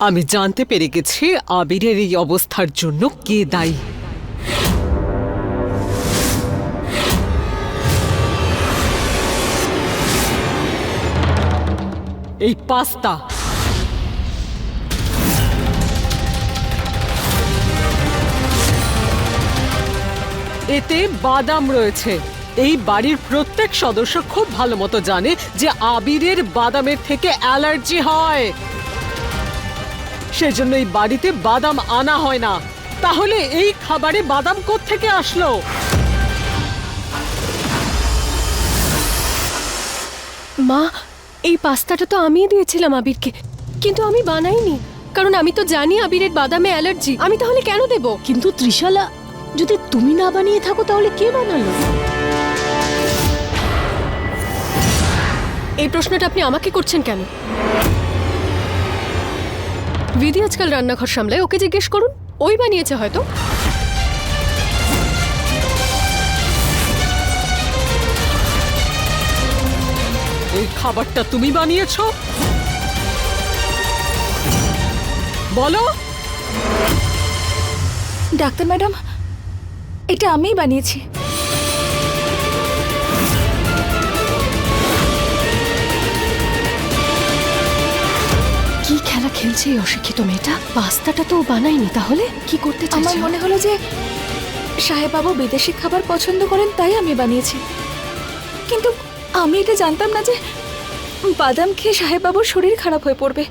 আমি জানতে পেরে গেছি আবিরের এই অবস্থার জন্য কে দায়ী। এই পাস্তা। এতে বাদাম রয়েছে। এই বাড়ির প্রত্যেক সদস্য খুব ভালো মতো জানে যে আবিরের বাদামের থেকে অ্যালার্জি হয়। সেজন্য এই বাড়িতে বাদাম আনা হয় না। তাহলে এই খাবারে বাদাম থেকে আসলো? মা এই পাস্তাটা তো আমিই দিয়েছিলাম আবিরকে কিন্তু আমি বানাইনি। কারণ আমি তো জানি আবিরের বাদামে অ্যালার্জি আমি তাহলে কেন দেব? কিন্তু ত্রিশালা যদি তুমি না বানিয়ে থাকো তাহলে কে বানালো? এই প্রশ্নটা আপনি আমাকে করছেন কেন? বিধি আজকাল রান্নাঘর সামলায়। ওকে জিজ্ঞেস করুন ওই বানিয়েছে হয়তো। এই খাবারটা তুমি বানিয়েছো? বলো। ডাক্তার ম্যাডাম এটা আমিই বানিয়েছি। খেলছে এই অশিক্ষিত মেয়েটা? পাস্তাটা তো বানায়নি তাহলে? কি করতে আমার মনে হলো যে সাহেববাবু বিদেশি খাবার পছন্দ করেন তাই আমি বানিয়েছি। কিন্তু আমি এটা জানতাম না যে বাদাম খেয়ে সাহেববাবুর শরীর খারাপ হয়ে পড়বে।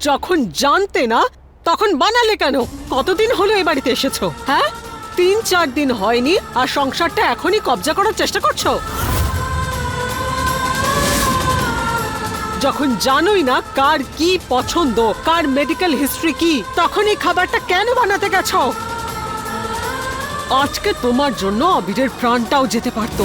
যখন জানতে না তখন বানালে কেন? কতদিন হলো এ বাড়িতে এসেছ? হ্যাঁ? তিন চার দিন হয়নি আর সংসারটা এখনই কবজা করার চেষ্টা করছ? যখন জানোই না কার কি পছন্দ কার মেডিকেল হিস্ট্রি কি তখন এই খাবারটা কেন বানাতে গেছ? আজকে তোমার জন্য আবিরের প্রাণটাও যেতে পারতো।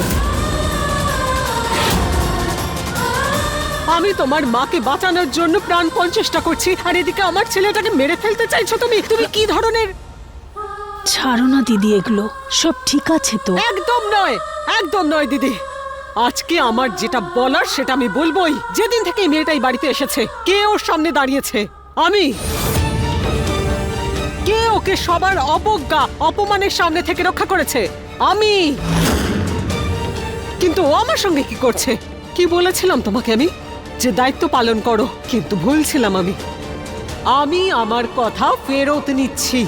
আমি তোমার মাকে বাঁচানোর জন্য প্রাণপণ চেষ্টা করছি আর এদিকে আমার ছেলেটাকে মেরে ফেলতে চাইছো তুমি? তুমি কি ধরনের ছাড়ো না দিদি এগুলো সব ঠিক আছে তো। একদম নয় একদম নয় দিদি। আজকে আমার যেটা বলার সেটা আমি বলবোই। যেদিন থেকে এই মেয়েটাই বাড়িতে এসেছে, কে ওর সামনে দাঁড়িয়েছে? আমি। কে ওকে সবার অবজ্ঞা, অপমানের সামনে থেকে রক্ষা করেছে? আমি। কিন্তু ও আমার সঙ্গে কি করছে? কি বলেছিলাম তোমাকে আমি? যে দায়িত্ব পালন করো, কিন্তু ভুলছিলাম আমি। আমি আমার কথা ফেরত নিচ্ছি।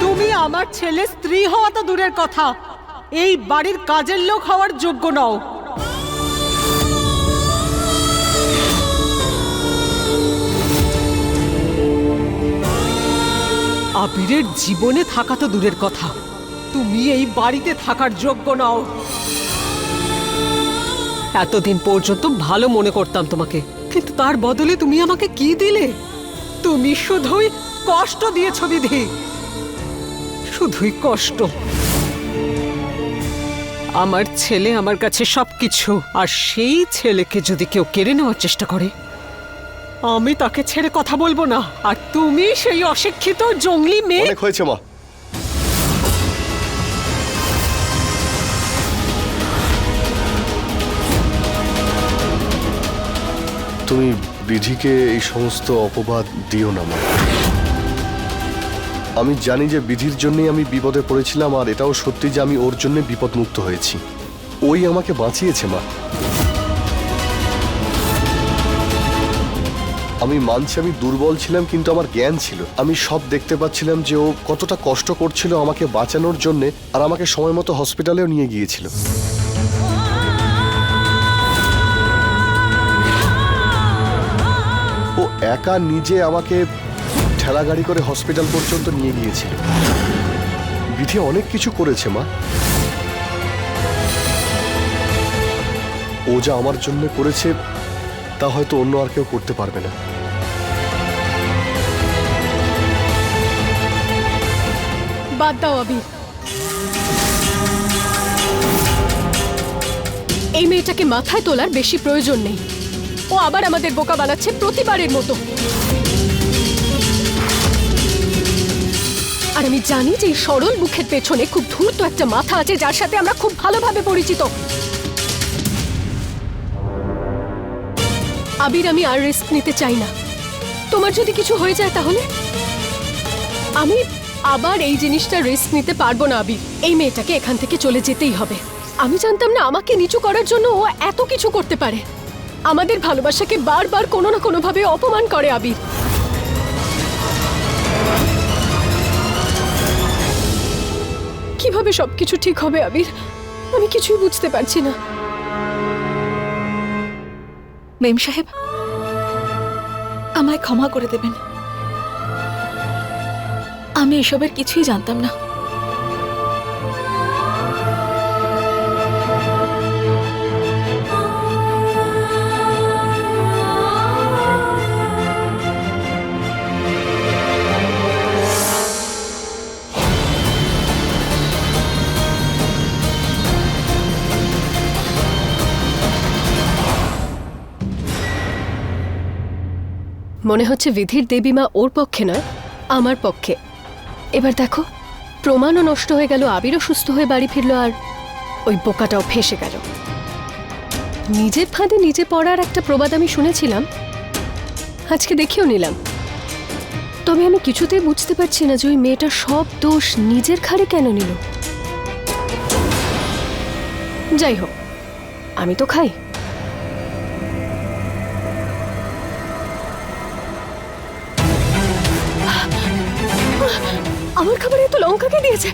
তুমি আমার ছেলে স্ত্রী হওয়া তো দূরের কথা। এই বাড়ির কাজের লোক হওয়ার যোগ্য নও। আবিরের জীবনে থাকা তো দূরের কথা। তুমি এই বাড়িতে থাকার যোগ্য নও। এতদিন পর্যন্ত ভালো মনে করতাম তোমাকে, কিন্তু তার বদলে তুমি আমাকে কি দিলে? তুমি শুধুই কষ্ট দিয়েছ বিধি। শুধুই কষ্ট। আমার ছেলে আমার কাছে সব কিছু আর সেই ছেলেকে যদি কেউ কেড়ে নেওয়ার চেষ্টা করে, আমি তাকে ছেড়ে কথা বলব না। আর তুমি সেই অশিক্ষিত জঙ্গলি মেয়ে অনেক হয়েছে, মা। তুমি বিধিকে এই সমস্ত অপবাদ দিও না, মা। আমি জানি যে বিধির জন্যই আমি বিপদে পড়েছিলাম আর এটাও সত্যি যে আমি ওর জন্য বিপদমুক্ত হয়েছি। ওই আমাকে বাঁচিয়েছে, মা। আমি মানছি আমি দুর্বল ছিলাম, কিন্তু আমার জ্ঞান ছিল। আমি সব দেখতে পাচ্ছিলাম যে ও কতটা কষ্ট করছিল আমাকে বাঁচানোর জন্য আর আমাকে সময় মতো হসপিটালেও নিয়ে গিয়েছিল। ও একা নিজে আমাকে ঠেলা গাড়ি করে হসপিটাল পর্যন্ত নিয়ে গিয়েছিল। বিধি অনেক কিছু করেছে, মা। ও যা আমার জন্য করেছে, তা হয়তো অন্য আর কেউ করতে পারবে না। বাদ দাও আবির এই মেয়েটাকে মাথায় তোলার বেশি প্রয়োজন নেই। ও আবার আমাদের বোকা বানাচ্ছে প্রতিবারের মতো। আর আমি জানি যে এই সরল মুখের পেছনে খুব ধূর্ত একটা মাথা আছে, যার সাথে আমরা খুব ভালোভাবে পরিচিত। আবির, আমি আর রিস্ক নিতে চাই না। তোমার যদি কিছু হয়ে যায় তাহলে? আমি আবার এই জিনিসটা রিস্ক নিতে পারব না, আবির। এই মেয়েটাকে এখান থেকে চলে যেতেই হবে। আমি জানতাম না আমাকে নিচু করার জন্য ও এত কিছু করতে পারে। আমাদের ভালোবাসাকে বারবার কোনো না কোনোভাবে অপমান করে, আবির। কীভাবে সবকিছু ঠিক হবে, আবির? আমি কিছুই বুঝতে পারছি না। মেম সাহেব, আমায় ক্ষমা করে দেবেন। আমি এসবের কিছুই জানতাম না। মনে হচ্ছে বিধির দেবীমা ওর পক্ষে নয়, আমার পক্ষে। এবার দেখো, প্রমাণও নষ্ট হয়ে গেল, আবিরও সুস্থ হয়ে বাড়ি ফিরলো আর ওই বোকাটাও ফেসে গেল। নিজের ফাঁদে নিজে পড়ার একটা প্রবাদ আমি শুনেছিলাম, আজকে দেখেও নিলাম। তবে আমি কিছুতেই বুঝতে পারছি না যে ওই মেয়েটা সব দোষ নিজের ঘাড়ে কেন নিল। যাই হোক, আমি তো খাই। খাবারে দিয়েছে?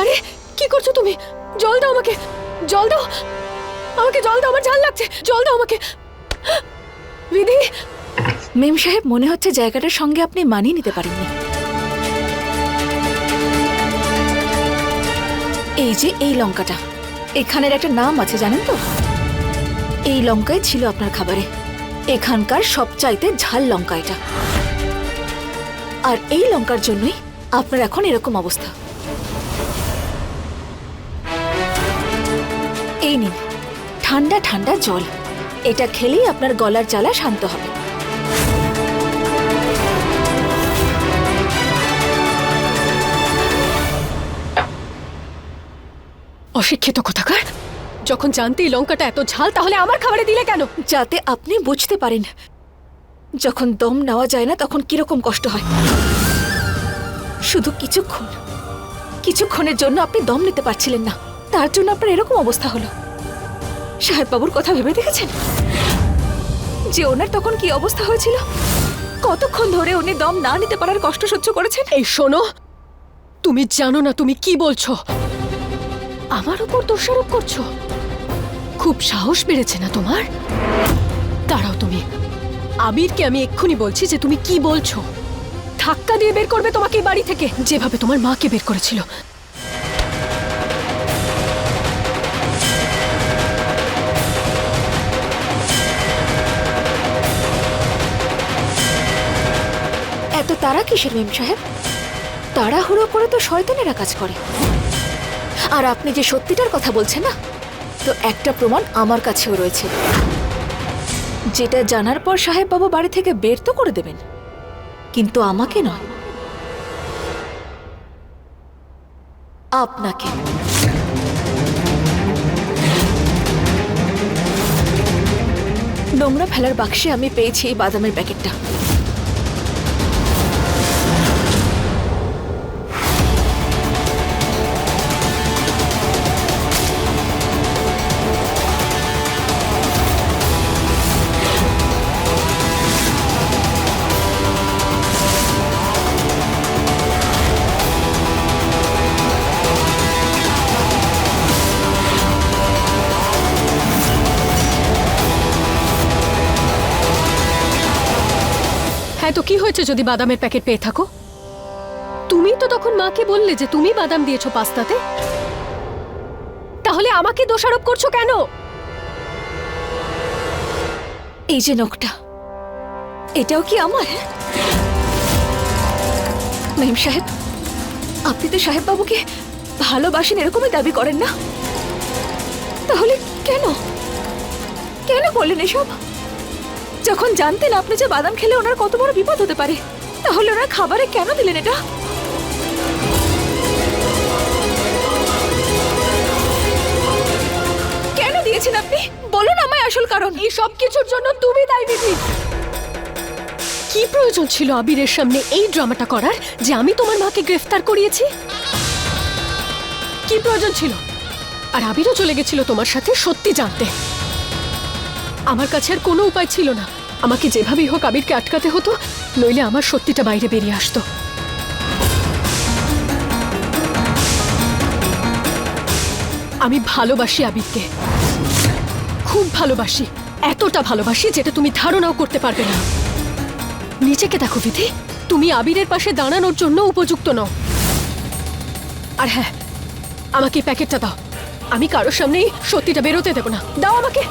আরে, কি করছ তুমি? জল দাও আমাকে। জল দাও। আমাকে জল দাও, আমার ঝাল লাগছে। জল দাও আমাকে। মেম সাহেব, মনে হচ্ছে জায়গাটার সঙ্গে আপনি মানিয়ে নিতে পারেননি। এই যে এই লঙ্কাটা, এখানের একটা নাম আছে, জানেন তো? এই লঙ্কাই ছিল আপনার খাবারে। এখানকার সবচাইতে ঝাল লঙ্কা এটা। আর এই লঙ্কার জন্যই আপনার এখন এরকম অবস্থা। এই নিন, ঠান্ডা ঠান্ডা জল। এটা খেলেই আপনার গলার জ্বালা শান্ত হবে। অশিক্ষিত কোথাকার? যখন জানতে এই লঙ্কাটা এত ঝাল তাহলে আমার খাবারে দিলে কেন? যাতে আপনি বুঝতে পারেন যখন দম নেওয়া যায় না তখন কীরকম কষ্ট হয়। শুধু কিছুক্ষণ কিছুক্ষণের জন্য আপনি দম নিতে পারছিলেন না। তার জন্য আপনার এরকম অবস্থা হলো। সাহেব বাবুর কথা ভেবে দেখেছেন? যে ওনার তখন কি অবস্থা হয়েছিল? কতক্ষণ ধরে উনি দম না নিতে পারার কষ্ট সহ্য করেছেন? এই শোনো তুমি জানো না তুমি কি বলছো। আমার উপর দোষারোপ করছ? খুব সাহস বেড়েছে না তোমার? দাঁড়াও তুমি। আবিরকে আমি এক্ষুনি বলছি যে তুমি কি বলছো? ধাক্কা দিয়ে বের করবে তোমাকে বাড়ি থেকে, যেভাবে তোমার মাকে বের করেছিল। এত তারা কিসের মেম সাহেব? তাড়াহুড়ো করে তো শয়তানেরা কাজ করে। আর আপনি যে সত্যিটার কথা বলছেন না, তো একটা প্রমাণ আমার কাছেও রয়েছে। যেটা জানার পর সাহেব বাবু বাড়ি থেকে বের তো করে দেবেন, কিন্তু আমাকে নয়। আপনাকে। নোংরা ফেলার বাক্সে আমি পেয়েছি এই বাদামের প্যাকেটটা। যদি বাদামের প্যাকেট পেয়ে থাকো। তুমি তো তখন মাকে বললে যে তুমি বাদাম দিয়েছ পাস্তাতে। তাহলে আমাকে দোষারোপ করছ কেন? এই যে নখটা, এটাও কি আমার? মেম সাহেব, আপনি তো সাহেব বাবুকে ভালোবাসেন এরকমই দাবি করেন না। তাহলে কেন? কেন বললেন এসব? যখন জানতেন আপনি যে বাদাম খেলে ওনার কত বড় বিপদ হতে পারে তাহলে ওনার খাবারে কেন দিলেন এটা? কেন দিয়েছেন আপনি? বলুন আমায় আসল কারণ। এই সব কিছুর জন্য তুমি দায়ী বিধি। কি প্রয়োজন ছিল আবিরের সামনে এই ড্রামাটা করার যে আমি তোমার মাকে গ্রেফতার করিয়েছি? কি প্রয়োজন ছিল? আর আবিরও চলে গেছিল তোমার সাথে সত্যি জানতে। আমার কাছে আর কোনো উপায় ছিল না। আমাকে যেভাবেই হোক আবিরকে আটকাতে হতো, নইলে আমার সত্যিটা বাইরে বেরিয়ে আসতো। আমি ভালোবাসি আবিরকে। খুব ভালোবাসি। এতটা ভালোবাসি যেটা তুমি ধারণাও করতে পারবে না। নিজেকে দেখো বিধি, তুমি আবিরের পাশে দাঁড়ানোর জন্য উপযুক্ত নও। আর হ্যাঁ আমাকে প্যাকেটটা দাও। আমি কারোর সামনেই সত্যিটা বেরোতে দেবো না। দাও আমাকে।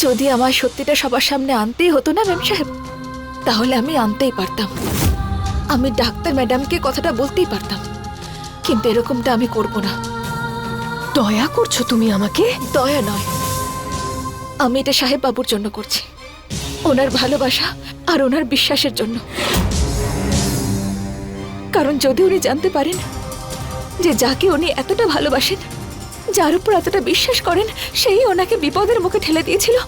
যদি আমার সত্যিটা সবার সামনে আনতেই হতো না ম্যাম সাহেব তাহলে আমি আনতেই পারতাম। আমি ডাক্তার ম্যাডামকে কথাটা বলতেই পারতাম কিন্তু এরকমটা আমি করব না। দয়া করছ তুমি আমাকে? দয়া নয়। আমি এটা সাহেব বাবুর জন্য করছি। ওনার ভালোবাসা আর ওনার বিশ্বাসের জন্য। কারণ যদি উনি জানতে পারেন যে যাকে উনি এতটা ভালোবাসেন যার উপর এতটা বিশ্বাস করেন, সেই ওনাকে বিপদের মুখে ঠেলে দিয়েছিল,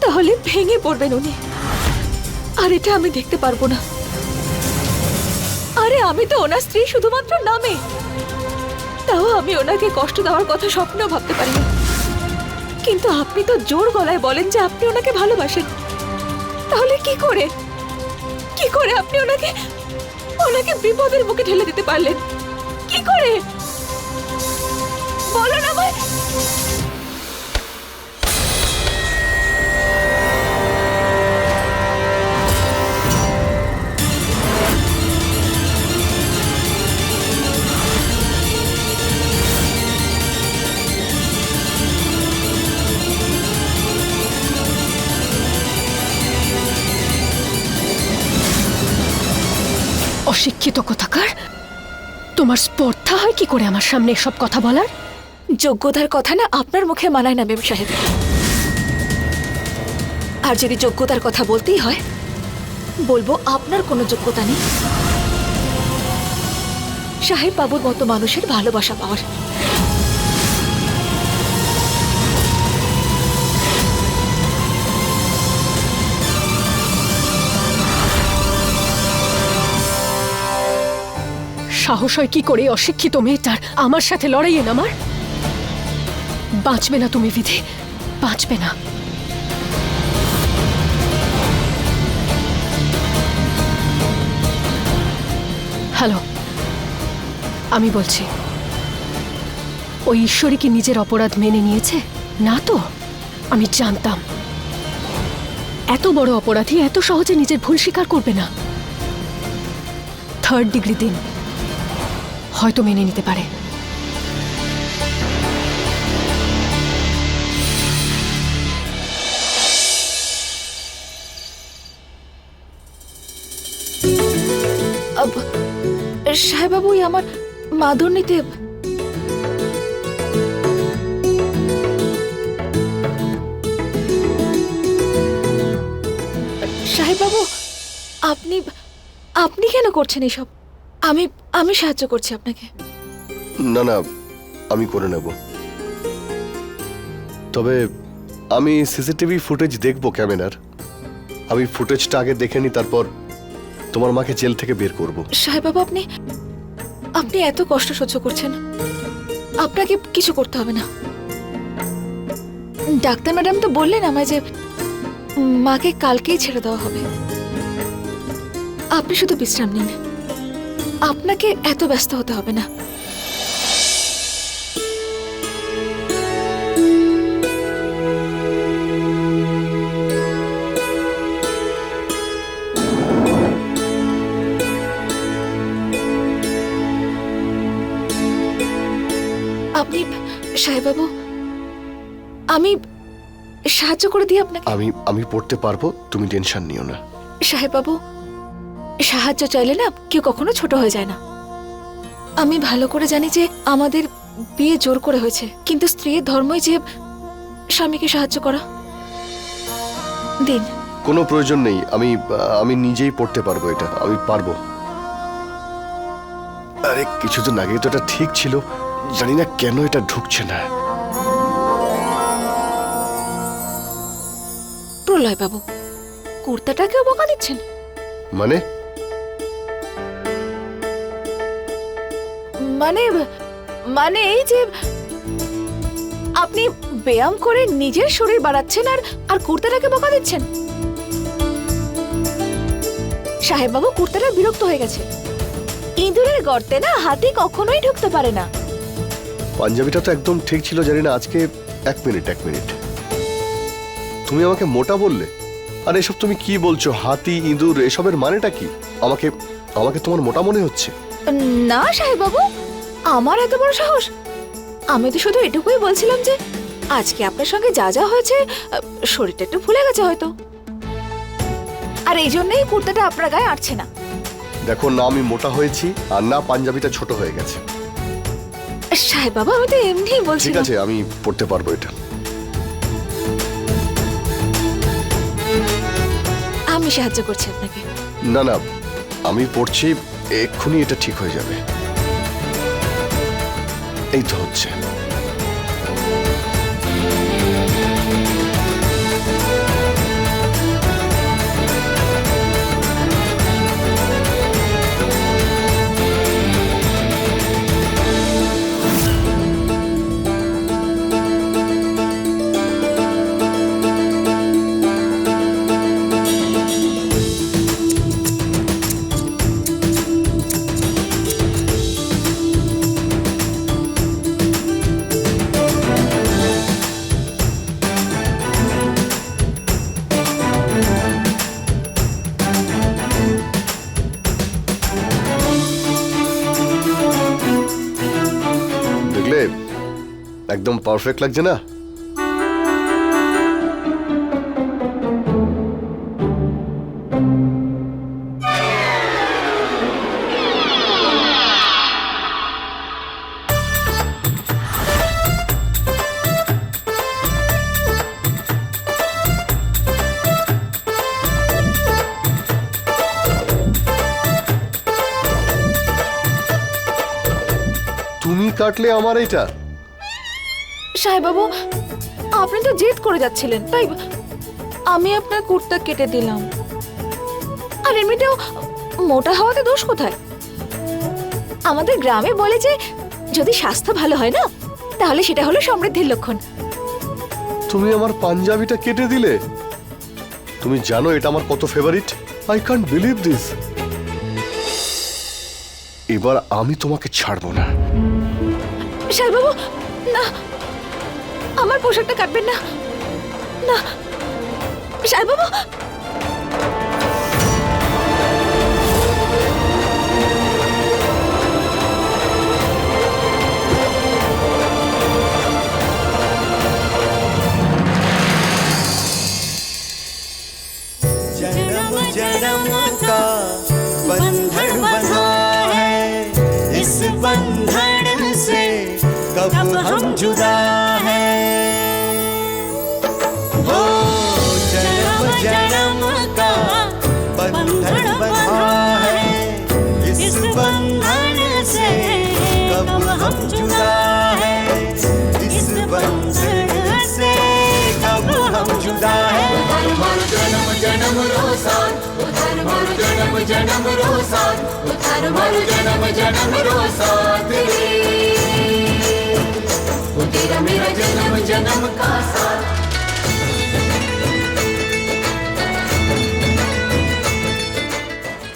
তাহলে ভেঙে পড়বেন উনি। আর এটা আমি দেখতে পারব না। আরে, আমি তো ওনার স্ত্রী শুধুমাত্র নামে। তাও আমি ওনাকে কষ্ট দেওয়ার কথা স্বপ্নেও ভাবতে পারি না কিন্তু আপনি তো জোর গলায় বলেন যে আপনি ওনাকে ভালোবাসেন। তাহলে কি করে? কি করে আপনি ওনাকে ওনাকে বিপদের মুখে ঠেলে দিতে পারলেন? কি করে? বলুন আমায় অশিক্ষিত কোথাকার? তোমার স্পর্ধা হয় কি করে আমার সামনে এসব কথা বলার? যোগ্যতার কথা না আপনার মুখে মানায় না, মেম সাহেব। আর যদি যোগ্যতার কথা বলতেই হয়, বলব আপনার কোনো যোগ্যতা নেই। সাহেব বাবুর মতো মানুষের ভালোবাসা পাওয়ার। সাহস হয় কি করে অশিক্ষিত মেয়েটার আমার সাথে লড়াইয়ে নামার? বাঁচবে না তুমি বিধি। বাঁচবে না। হ্যালো, আমি বলছি ওই ঈশ্বরী কি নিজের অপরাধ মেনে নিয়েছে? না তো, আমি জানতাম। এত বড় অপরাধী এত সহজে নিজের ভুল স্বীকার করবে না। থার্ড ডিগ্রি দিন, হয়তো মেনে নিতে পারে। সাহেব বাবু এই আমার মাদুর নিতে সাহেববাবু, আপনি আপনি কেন করছেন এসব? আমি আমি সাহায্য করছি আপনাকে। না না, আমি করে নেব। তবে আমি সিসিটিভি ফুটেজ দেখব ক্যামেরার। আমি ফুটেজটা আগে দেখে নিই, তারপর তোমার মাকে জেল থেকে বের করব। সাহেব বাবা আপনি আপনি এত কষ্ট সহ্য করছেন। আপনাকে কিছু করতে হবে না। ডাক্তার ম্যাডাম তো বললেন আমায় যে মাকে কালকেই ছেড়ে দেওয়া হবে। আপনি শুধু বিশ্রাম নিন। আপনাকে এত ব্যস্ত হতে হবে না। সাহেববাবু আমি সাহায্য করে দিই আপনাকে। আমি আমি পড়তে পারব তুমি টেনশন নিও না। সাহেববাবু সাহায্য চাইলে না কেউ কখনো ছোট হয়ে যায় না। আমি ভালো করে জানি যে আমাদের বিয়ে জোর করে হয়েছে কিন্তু স্ত্রীর ধর্মই যে স্বামীকে সাহায্য করা। দিন। কোনো প্রয়োজন নেই আমি আমি নিজেই পড়তে পারব এটা আমি পারব। আরে কিছুদিন আগে তো এটা ঠিক ছিল। জানি না কেন এটা ঢুকছে না। প্রলয় বাবু কুর্তাটাকেও বকা দিচ্ছেন? মানে? মানে মানে এই যে আপনি ব্যায়াম করে নিজের শরীর বাড়াচ্ছেন আর আর কুর্তাটাকে বকা দিচ্ছেন? সাহেব বাবু কুর্তাটা বিরক্ত হয়ে গেছে। ইঁদুরের গর্তে না হাতি কখনোই ঢুকতে পারে না। পাঞ্জাবিটা তো একদম ঠিক ছিল জানি না আজকে এক মিনিট এক মিনিট। তুমি আমাকে মোটা বললে? আর এসব তুমি কি বলছো হাতি ইঁদুর এসবের মানেটা কি? আমাকে আমাকে তোমার মোটা মনে হচ্ছে? না সাহেব বাবু আমার এত বড় সাহস। আমি তো শুধু এটুকুই বলছিলাম যে আজকে আপনার সঙ্গে যা যা হয়েছে শরীরটা একটু ফুলে গেছে হয়তো। আর এই জন্যই কুর্তাটা আপনার গায়ে আটছে না। দেখো না আমি মোটা হয়েছি আর না পাঞ্জাবিটা ছোট হয়ে গেছে। সাহেব বাবা আমি তো এমনিই ঠিক বলছিলাম। আছে আমি পড়তে পারব এটা। আমি সাহায্য করছি আপনাকে। না না আমি পড়ছি এক্ষুনি এটা ঠিক হয়ে যাবে। এই তো হচ্ছে। পারফেক্ট লাগছে না? তুমি কাটলে আমার এটা সাহেব বাবু আপনি তো জেদ করে যাচ্ছিলেন তাই আমি আপনার কুর্তা কেটে দিলাম। আর এমনিতেও মোটা হওয়াতে দোষ কোথায়? আমাদের গ্রামে বলে যে যদি স্বাস্থ্য ভালো হয় না তাহলে সেটা হলো সমৃদ্ধির লক্ষণ। তুমি আমার পাঞ্জাবিটা কেটে দিলে? তুমি জানো এটা আমার কত favourite I can't believe this এবার আমি তোমাকে ছাড়বো না। সাহেব বাবু না আমার পোশাকটা কাটবেন না না সাহেব বাবু जन्म जन्म का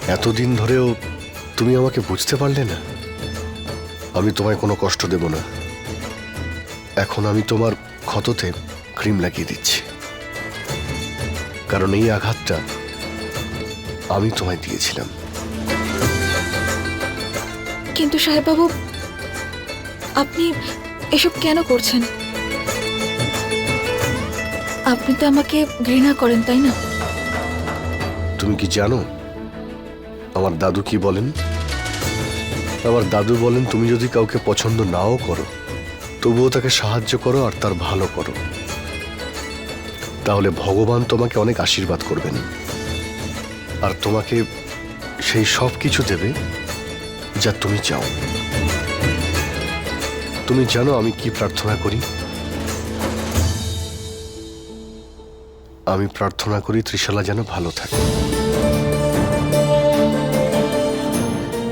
এতদিন ধরেও তুমি আমাকে বুঝতে পারলে না। আমি তোমায় কোনো কষ্ট দেব না। এখন আমি তোমার ক্ষততে ক্রিম লাগিয়ে দিচ্ছি। কারণ এই আঘাতটা আমি তোমায় দিয়েছিলাম। কিন্তু সাহেব বাবু আপনি এসব কেন করছেন? আপনি তো আমাকে ঘৃণা করেন, তাই না? তুমি কি জানো? আমার দাদু কি বলেন? আমার দাদু বলেন, তুমি যদি কাউকে পছন্দ নাও করো, তবুও তাকে সাহায্য করো আর তার ভালো করো। তাহলে ভগবান তোমাকে অনেক আশীর্বাদ করবেন। আর তোমাকে সেই সব কিছু দেবে যা তুমি চাও। তুমি জানো আমি কি প্রার্থনা করি? আমি প্রার্থনা করি ত্রিশালা যেন ভালো থাকে।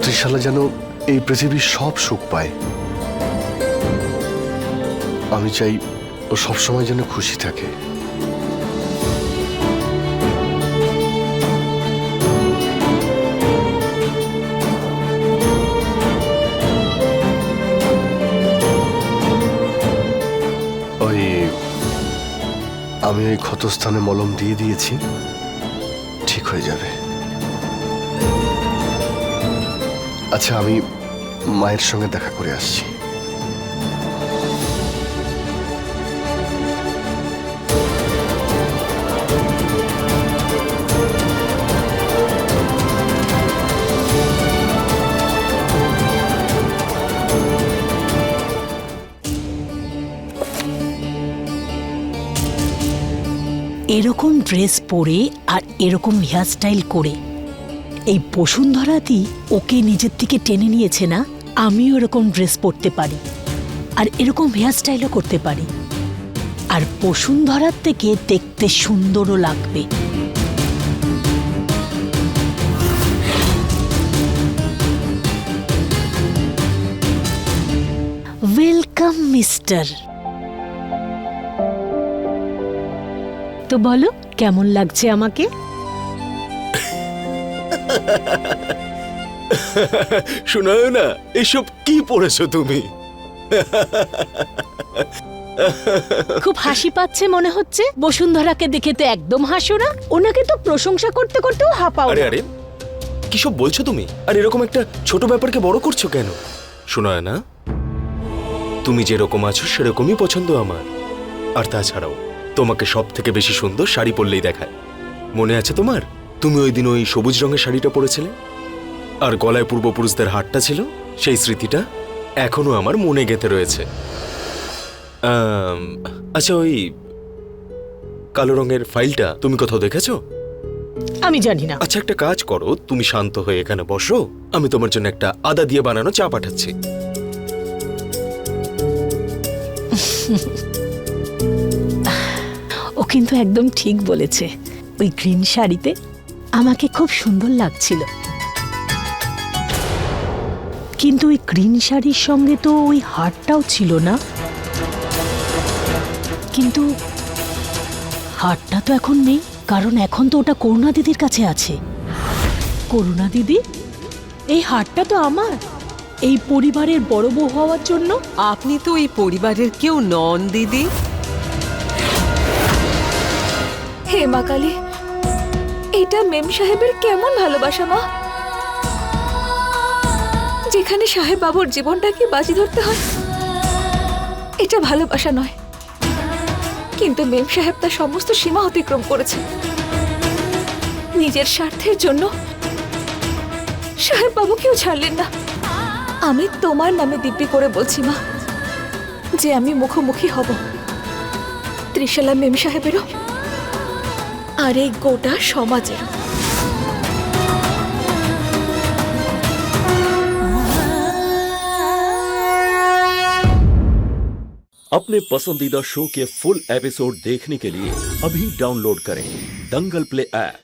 ত্রিশালা যেন এই পৃথিবীর সব সুখ পায়। আমি চাই ও সবসময় যেন খুশি থাকে। আমি ওই ক্ষতস্থানে মলম দিয়ে দিয়েছি, ঠিক হয়ে যাবে। আচ্ছা আমি মায়ের সঙ্গে দেখা করে আসছি। এরকম ড্রেস পরে আর এরকম হেয়ারস্টাইল করে। এই বসুন্ধরাতি ওকে নিজের দিকে টেনে নিয়েছে না, আমিও এরকম ড্রেস পরতে পারি আর এরকম হেয়ারস্টাইলও করতে পারি। আর বসুন্ধরার থেকে দেখতে সুন্দরও লাগবে। ওয়েলকাম মিস্টার তো বলো কেমন লাগছে আমাকে? শোনায় না এসব কি পড়েছো তুমি? খুব হাসি পাচ্ছে মনে হচ্ছে। বসুন্ধরাকে দেখে তো একদম হাসো না। ওনাকে তো প্রশংসা করতে করতেও হাঁপাও আরে আরে কি সব বলছো তুমি? আর এরকম একটা ছোট ব্যাপারকে বড় করছ কেন? শোনায় না তুমি যেরকম আছো সেরকমই পছন্দ আমার। আর তাছাড়াও তোমাকে সব থেকে বেশি সুন্দর শাড়ি পরলেই দেখায়। মনে আছে তোমার? তুমি ওই দিন ওই সবুজ রঙের শাড়িটা পরেছিলে? আর গলায় পূর্বপুরুষদের হাটটা ছিল? সেই স্মৃতিটা এখনও আমার মনে গেঁথে রয়েছে। আচ্ছা ওই কালো রঙের ফাইলটা তুমি কোথাও দেখেছ? আমি জানি না। আচ্ছা একটা কাজ করো। তুমি শান্ত হয়ে এখানে বসো। আমি তোমার জন্য একটা আদা দিয়ে বানানো চা পাঠাচ্ছি। কিন্তু একদম ঠিক বলেছে। ওই গ্রিন শাড়িতে আমাকে খুব সুন্দর লাগছিল। কিন্তু ওই গ্রিন শাড়ির সঙ্গে তো ওই হারটাও ছিল না। কিন্তু হারটা তো এখন নেই, কারণ এখন তো ওটা করুণা দিদির কাছে আছে। করুণা দিদি, এই হারটা তো আমার। এই পরিবারের বড় বউ হওয়ার জন্য আপনি তো এই পরিবারের কেউ নন, দিদি। হে মা কালী এটা মেম সাহেবের কেমন ভালোবাসা মা? যেখানে সাহেব বাবুর জীবনটাকে বাজি ধরতে হয়, এটা ভালোবাসা নয়। কিন্তু মেম সাহেব তার সমস্ত সীমা অতিক্রম করেছে। নিজের স্বার্থের জন্য সাহেব বাবুকেও ছাড়লেন না। আমি তোমার নামে দিব্যি করে বলছি মা, যে আমি মুখোমুখি হব। ত্রিশালা মেম সাহেবেরও আর এই গোটা সমাজের अपने पसंदीदा शो के फुल एपिसोड देखने के लिए अभी डाउनलोड करें दंगल प्ले ऐप